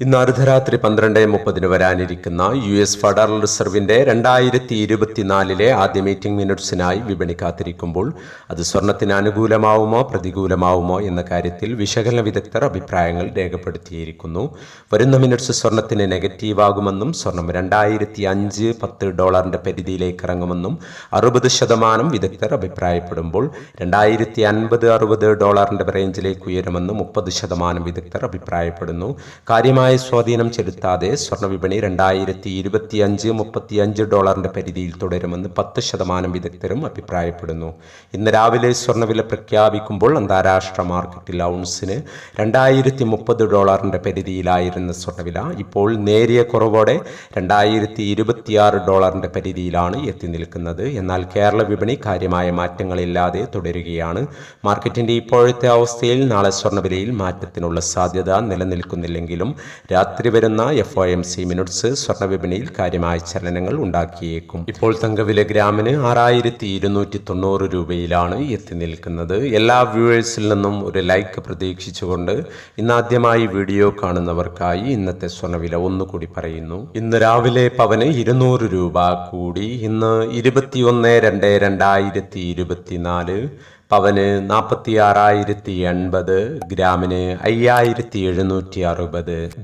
ഇന്ന് അർദ്ധരാത്രി പന്ത്രണ്ട് മുപ്പതിന് വരാനിരിക്കുന്ന യു എസ് ഫെഡറൽ റിസർവിന്റെ രണ്ടായിരത്തി ഇരുപത്തിനാലിലെ ആദ്യ മീറ്റിംഗ് മിനിറ്റ്സിനായി വിപണി കാത്തിരിക്കുമ്പോൾ അത് സ്വർണത്തിന് അനുകൂലമാവുമോ പ്രതികൂലമാവുമോ എന്ന കാര്യത്തിൽ വിശകലന വിദഗ്ധർ അഭിപ്രായങ്ങൾ രേഖപ്പെടുത്തിയിരിക്കുന്നു. വരുന്ന മിനിറ്റ്സ് സ്വർണത്തിന് നെഗറ്റീവാകുമെന്നും സ്വർണം രണ്ടായിരത്തി അഞ്ച് പത്ത് ഡോളറിന്റെ പരിധിയിലേക്ക് ഇറങ്ങുമെന്നും അറുപത് ശതമാനം വിദഗ്ധർ അഭിപ്രായപ്പെടുമ്പോൾ രണ്ടായിരത്തി അൻപത് അറുപത് ഡോളറിന്റെ റേഞ്ചിലേക്ക് ഉയരുമെന്നും മുപ്പത് ശതമാനം വിദഗ്ധർ അഭിപ്രായപ്പെടുന്നു. കാര്യമായ സ്വാധീനം ചെലുത്താതെ സ്വർണവിപണി രണ്ടായിരത്തി ഇരുപത്തി അഞ്ച് മുപ്പത്തി അഞ്ച് ഡോളറിന്റെ പരിധിയിൽ തുടരുമെന്ന് പത്ത് ശതമാനം വിദഗ്ധരും അഭിപ്രായപ്പെടുന്നു. ഇന്ന് രാവിലെ സ്വർണവില പ്രഖ്യാപിക്കുമ്പോൾ അന്താരാഷ്ട്ര മാർക്കറ്റിൽ ഔൺസിന് രണ്ടായിരത്തി മുപ്പത് ഡോളറിന്റെ പരിധിയിലായിരുന്ന സ്വർണവില ഇപ്പോൾ നേരിയ കുറവോടെ രണ്ടായിരത്തി ഇരുപത്തിയാറ് ഡോളറിന്റെ പരിധിയിലാണ് എത്തി നിൽക്കുന്നത്. എന്നാൽ കേരള വിപണി കാര്യമായ മാറ്റങ്ങളില്ലാതെ തുടരുകയാണ്. മാർക്കറ്റിന്റെ ഇപ്പോഴത്തെ അവസ്ഥയിൽ നാളെ സ്വർണവിലയിൽ മാറ്റത്തിനുള്ള സാധ്യത നിലനിൽക്കുന്നില്ലെങ്കിലും രാത്രി വരുന്ന F O M C minutes സ്വർണവിപണിയിൽ കാര്യമായ ചലനങ്ങൾ ഉണ്ടാക്കിയേക്കും. ഇപ്പോൾ തങ്കവില ഗ്രാമിന് ആറായിരത്തി ഇരുന്നൂറ്റി തൊണ്ണൂറ് രൂപയിലാണ് എത്തി നിൽക്കുന്നത്. എല്ലാ വ്യൂവേഴ്സിൽ നിന്നും ഒരു ലൈക്ക് പ്രതീക്ഷിച്ചുകൊണ്ട് ഇന്നാദ്യമായി വീഡിയോ കാണുന്നവർക്കായി ഇന്നത്തെ സ്വർണവില ഒന്നുകൂടി പറയുന്നു. ഇന്ന് രാവിലെ പവന് ഇരുന്നൂറ് രൂപ കൂടി. ഇന്ന് ഇരുപത്തിയൊന്ന് രണ്ട് രണ്ടായിരത്തി ഇരുപത്തിനാല് പവന് നാൽപ്പത്തി ആറായിരത്തി എൺപത് ഗ്രാമിന് അയ്യായിരത്തി എഴുന്നൂറ്റി അറുപത്